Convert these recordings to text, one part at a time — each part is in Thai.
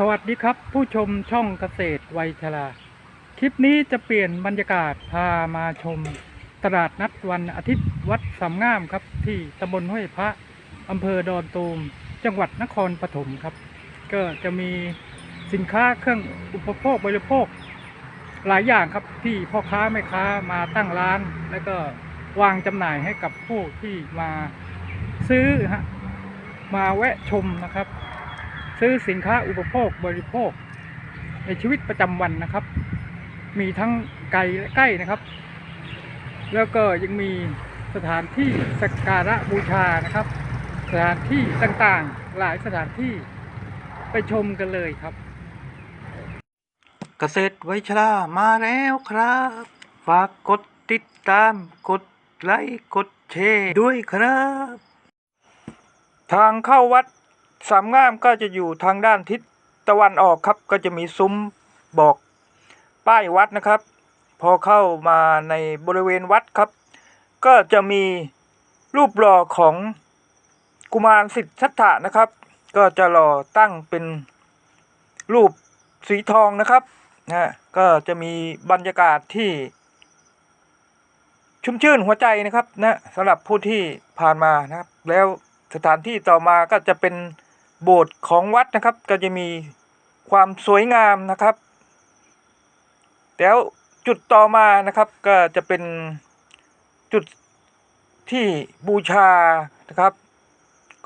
สวัสดีครับ ผู้ชมช่องเกษตรวัยชราคลิปนี้จะเปลี่ยนบรรยากาศพามาชม ตลาดนัดวันอาทิตย์วัดสามงามครับ ที่ตำบลห้วยพระอำเภอดอนตูม จังหวัดนครปฐมครับ ก็จะมีสินค้าเครื่องอุปโภคบริโภค หลายอย่างครับที่พ่อค้าแม่ค้ามาตั้งร้าน แล้วก็วางจำหน่ายให้กับผู้ที่มาซื้อฮะมาแวะชมนะครับ ซื้อสินค้าอุปโภคบริโภค ในชีวิตประจำวันนะครับ มีทั้งไกลและใกล้นะครับ แล้วก็ยังมีสถานที่สักการะบูชานะครับ สถานที่ต่างๆหลายสถานที่ไปชมกันเลยครับ เกษตรไวชรามาแล้วครับ ฝากกดติดตามกดไลค์กดแชร์ด้วยครับ ทางเข้าวัด สามงามก็จะอยู่ทางด้านทิศตะวันออกครับก็จะมีซุ้มบอกป้ายวัดนะครับ พอเข้ามาในบริเวณวัดครับ ก็จะมีรูปหล่อของกุมารสิทธัตถะนะครับ ก็จะหล่อตั้งเป็นรูปสีทองนะครับนะก็จะมีบรรยากาศที่ ชุ่มชื่นหัวใจนะครับนะสำหรับผู้ที่ผ่านมานะครับ แล้วสถานที่ต่อมาก็จะเป็น โบสถ์ของวัดนะครับ ก็จะมีความสวยงามนะครับ แล้วจุดต่อมานะครับก็จะเป็นจุดที่บูชานะครับ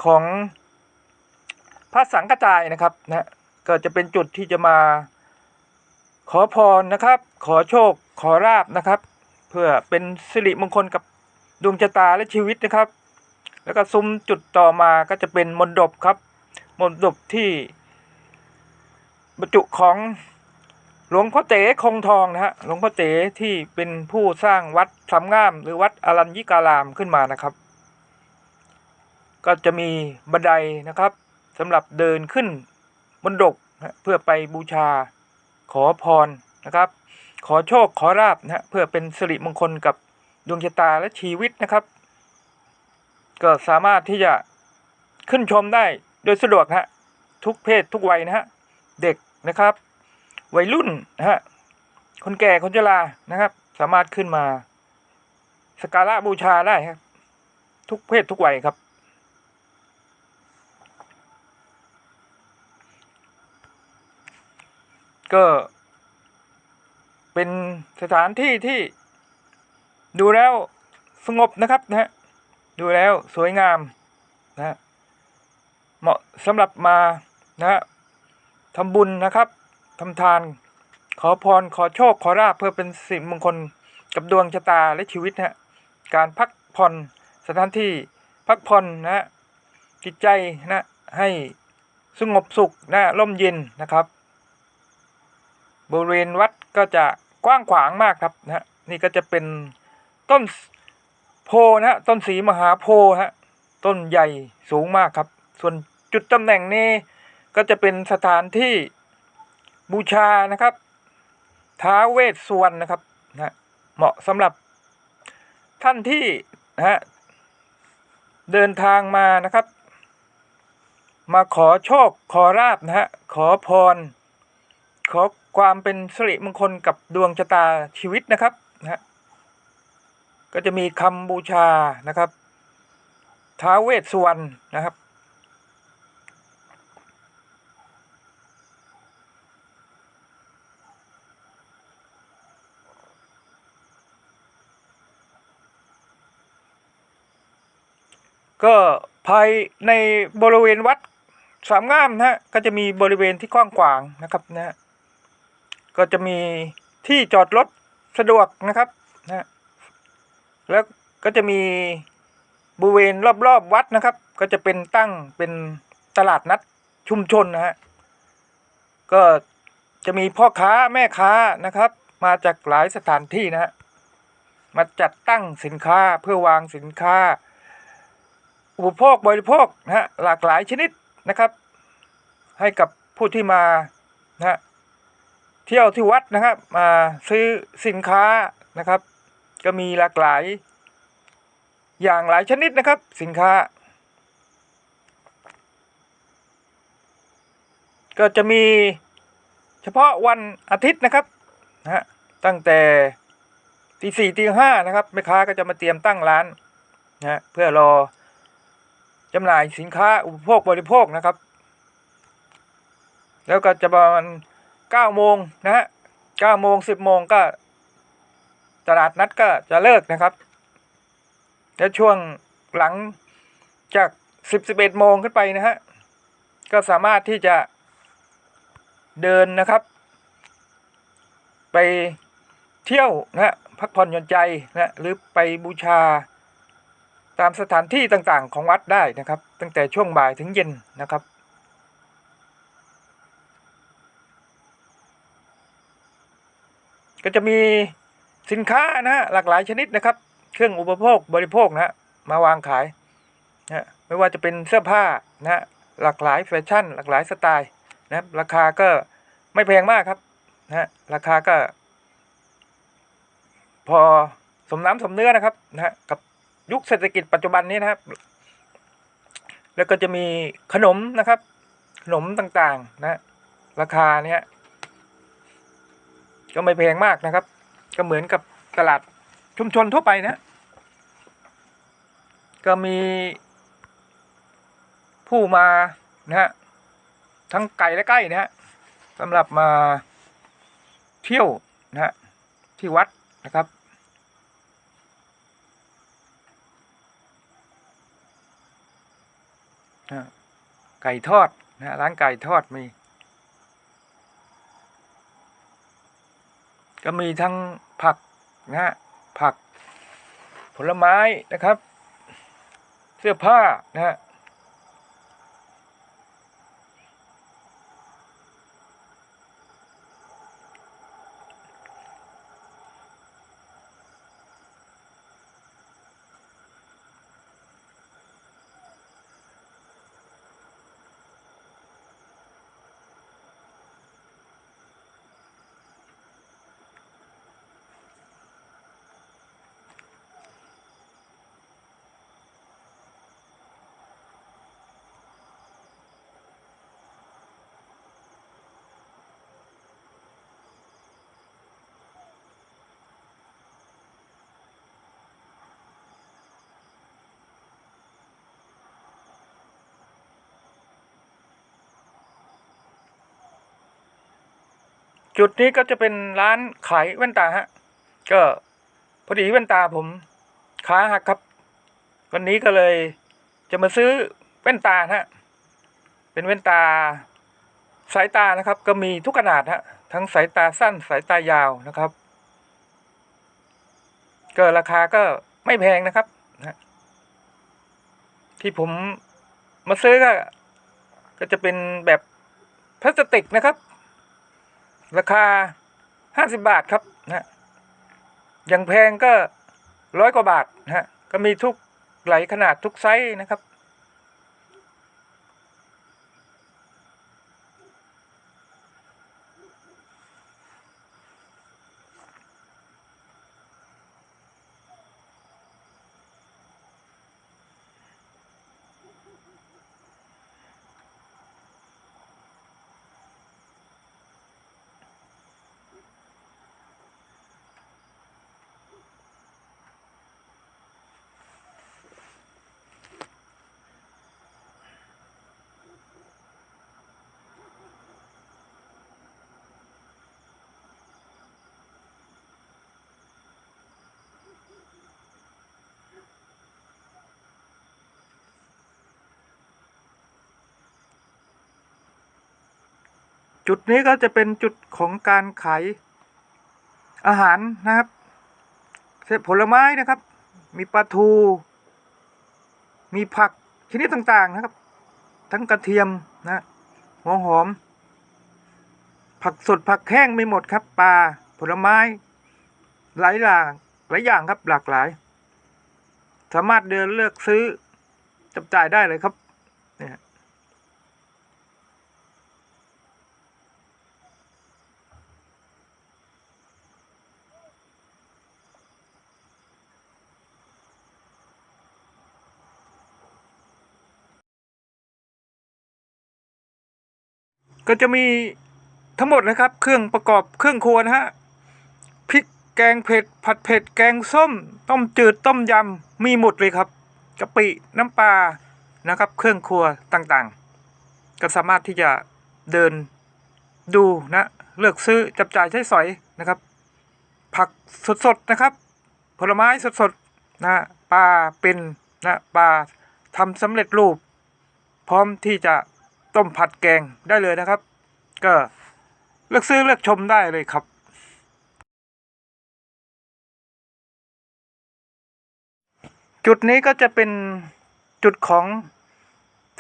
ของพระสังฆจายนะครับนะก็จะเป็นจุดที่จะมาขอพรนะครับ ขอโชคขอราบนะครับ เพื่อเป็นสิริมงคลกับดวงชะตาและชีวิตนะครับ แล้วก็ซุ้มจุดต่อมาก็จะเป็นมณฑปครับ มณฑปที่บรรจุของหลวงพ่อเต๋คงทองนะฮะหลวงพ่อเต๋ที่เป็นผู้สร้างวัดสามงาม หรือวัดอรัญญิการามขึ้นมานะครับ ก็จะมีบันไดนะครับสำหรับเดินขึ้นบนดกนะเพื่อไปบูชาขอพรนะครับ ขอโชคขอราบนะฮะเพื่อเป็นสิริมงคลกับดวงชะตาและชีวิตนะครับ ก็สามารถที่จะขึ้นชมได้ โดยสะดวกนะฮะทุกเพศทุกวัยนะฮะเด็กนะครับ วัยรุ่นนะฮะคนแก่คนชรานะครับ สามารถขึ้นมาสกการะบูชาได้ครับ ทุกเพศทุกวัยครับ ก็เป็นสถานที่ที่ดูแล้วสงบนะครับนะฮะดูแล้วสวยงามนะฮะ เหมาะสำหรับมานะฮะทำบุญนะครับทำทาน ขอพรขอโชคขอราบเพื่อเป็นสิริมงคลกับดวงชะตาและชีวิตนะฮะการพักผ่อนสถานที่พักผ่อนนะฮะจิตใจนะให้สงบสุขนะร่มเย็นนะครับ บริเวณวัดก็จะกว้างขวางมากครับนะฮะนี่ก็จะเป็นต้นโพนะฮะต้นสีมหาโพฮะต้นใหญ่สูงมากครับ ส่วน จุดตำแหน่งนี้ก็จะเป็นสถานที่บูชานะครับท้าเวสสวรนะครับนะเหมาะสำหรับท่านที่นะฮะเดินทางมานะครับ มาขอโชคขอราบนะฮะขอพร ขอความเป็นสิริมงคลกับดวงชะตาชีวิตนะครับนะฮะก็จะมีคำบูชานะครับท้าเวสสวรนะครับ ก็ภายในบริเวณวัดสามงามนะฮะก็จะมีบริเวณที่กว้างขวางนะครับนะฮะก็จะมีที่จอดรถสะดวกนะครับนะฮะแล้วก็จะมีบริเวณรอบๆวัดนะครับ ก็จะเป็นตั้งเป็นตลาดนัดชุมชนนะฮะก็จะมีพ่อค้าแม่ค้านะครับ มาจากหลายสถานที่นะฮะมาจัดตั้งสินค้าเพื่อวางสินค้า อุปโภคบริโภคนะฮะหลากหลายชนิดนะครับ ให้กับผู้ที่มานะฮะเที่ยวที่วัดนะครับมาซื้อสินค้านะครับ ก็มีหลากหลายอย่างหลายชนิดนะครับ สินค้า ก็จะมีเฉพาะวันอาทิตย์นะครับนะฮะตั้งแต่ตีสี่ตีห้านะครับแม่ค้าก็จะมาเตรียมตั้งร้านนะฮะเพื่อรอ จำหน่ายสินค้าอุปโภคบริโภคนะครับ แล้วก็จะประมาณเก้าโมงนะฮะเก้าโมงสิบโมงก็ ตลาดนัดก็จะเลิกนะครับ แล้วช่วงหลังจากสิบสิบเอ็ดโมงขึ้นไปนะฮะก็สามารถที่จะเดินนะครับ ไปเที่ยวนะฮะพักผ่อนหย่อนใจนะหรือไปบูชา ตามสถานที่ต่างๆ ของวัดได้นะครับ ตั้งแต่ช่วงบ่ายถึงเย็นนะครับก็จะมีสินค้านะฮะหลากหลายชนิดนะครับ เครื่องอุปโภคบริโภคนะฮะมาวางขายนะฮะไม่ว่าจะเป็นเสื้อผ้านะฮะหลากหลายแฟชั่น หลากหลายสไตล์นะครับราคาก็ไม่แพงมากครับนะฮะราคาก็ พอสมน้ำสมเนื้อนะครับนะฮะกับ ยุคเศรษฐกิจปัจจุบันนี้นะครับ แล้วก็จะมีขนมนะครับ ขนมต่างๆนะ ราคาเนี้ยก็ไม่แพงมากนะครับ ก็เหมือนกับตลาดชุมชนทั่วไปนะ ก็มีผู้มานะฮะทั้งไกลและใกล้นะฮะสำหรับมาเที่ยวนะฮะที่วัดนะครับ นะฮะ ไก่ทอดนะฮะร้านไก่ทอดมี ก็มีทั้งผักนะฮะผักผลไม้นะครับ เสื้อผ้านะฮะ จุดนี้ก็จะเป็นร้านขายแว่นตาฮะ ก็พอดีแว่นตาผมขาหักครับ วันนี้ก็เลยจะมาซื้อแว่นตาฮะ เป็นแว่นตาสายตานะครับ ก็มีทุกขนาดฮะ ทั้งสายตาสั้นสายตายาวนะครับ ก็ราคาก็ไม่แพงนะครับนะที่ผมมาซื้อก็ก็จะเป็นแบบพลาสติกนะครับ ราคาห้าสิบบาทครับนะฮะอย่างแพงก็ร้อยกว่าบาทนะฮะก็มีทุกหลายขนาดทุกไซส์นะครับ จุดนี้ก็จะเป็นจุดของการขายอาหารนะครับผลไม้นะครับ มีปลาทู มีผักชนิดต่างๆนะครับ ทั้งกระเทียมนะหัวหอม ผักสดผักแห้งไม่หมดครับปลาผลไม้ หลายอย่างหลายอย่างครับหลากหลาย สามารถเดินเลือกซื้อจับจ่ายได้เลยครับ ก็จะมีทั้งหมดนะครับ เครื่องประกอบเครื่องครัวนะฮะพริกแกงเผ็ด ผัดเผ็ด แกงส้ม ต้มจืดต้มยำมีหมดเลยครับกะปิน้ำปลานะครับ เครื่องครัวต่างๆ ก็สามารถที่จะเดินดูนะเลือกซื้อจับจ่ายใช้สอยนะครับ ผักสดๆนะครับ ผลไม้สดๆนะปลาเป็นนะปลาทำสำเร็จรูป พร้อมที่จะ ต้มผัดแกงได้เลยนะครับ ก็เลือกซื้อเลือกชมได้เลยครับ จุดนี้ก็จะเป็นจุดของ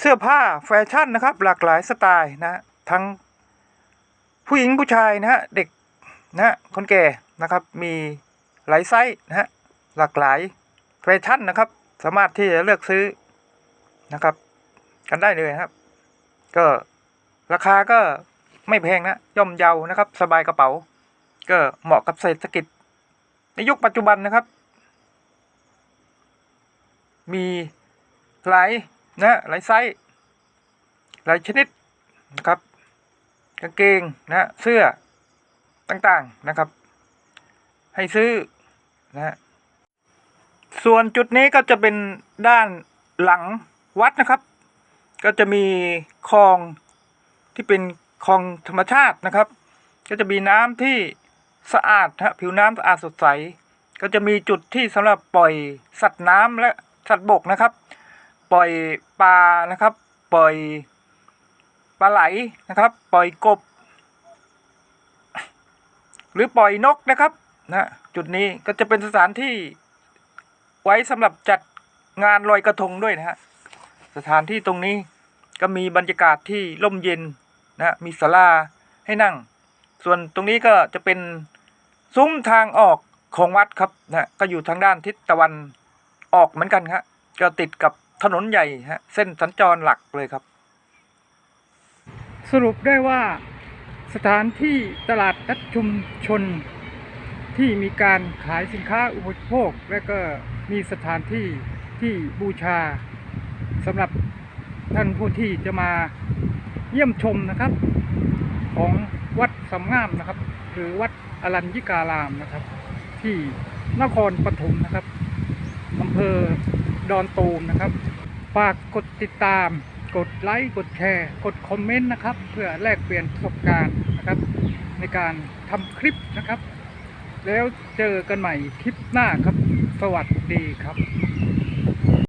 เสื้อผ้าแฟชั่นนะครับ หลากหลายสไตล์นะ ทั้งผู้หญิงผู้ชายนะฮะเด็กนะฮะคนแก่นะครับ มีหลายไซส์นะฮะหลากหลายแฟชั่นนะครับ สามารถที่จะเลือกซื้อนะครับ กันได้เลยครับ ก็ราคาก็ไม่แพงนะย่อมเยานะครับ สบายกระเป๋า ก็เหมาะกับเศรษฐกิจ ในยุคปัจจุบันนะครับ มีหลายนะหลายไซส์หลายชนิดนะครับกางเกงนะเสื้อต่างๆนะครับ ให้ซื้อนะฮะส่วนจุดนี้ก็จะเป็นด้านหลังวัดนะครับ ก็จะมีคลองที่เป็นคลองธรรมชาตินะครับ ก็จะมีน้ำที่สะอาดฮะผิวน้ำสะอาดสดใส ก็จะมีจุดที่สำหรับปล่อยสัตว์น้ำและสัตว์บกนะครับ ปล่อยปลานะครับ ปล่อยปลาไหลนะครับ ปล่อยกบ หรือปล่อยนกนะครับนะจุดนี้ก็จะเป็นสถานที่ไว้สำหรับจัดงานลอยกระทงด้วยนะฮะ สถานที่ตรงนี้ก็มีบรรยากาศที่ร่มเย็นนะมีศาลาให้นั่ง ส่วนตรงนี้ก็จะเป็นซุ้มทางออกของวัดครับนะก็อยู่ทางด้านทิศตะวันออกเหมือนกันครับก็ติดกับถนนใหญ่ฮะเส้นสัญจรหลักเลยครับ สรุปได้ว่าสถานที่ตลาดนัดชุมชนที่มีการขายสินค้าอุปโภค และก็มีสถานที่ที่บูชา สำหรับท่านผู้ที่จะมาเยี่ยมชมนะครับ ของวัดสำงามนะครับ หรือวัดอรัญญิการามนะครับ ที่นครปฐมนะครับอำเภอดอนตูมนะครับฝากกดติดตาม กดไลค์ กดแชร์ กดคอมเมนต์นะครับ เพื่อแลกเปลี่ยนประสบการณ์นะครับ ในการทำคลิปนะครับ แล้วเจอกันใหม่คลิปหน้าครับ สวัสดีครับ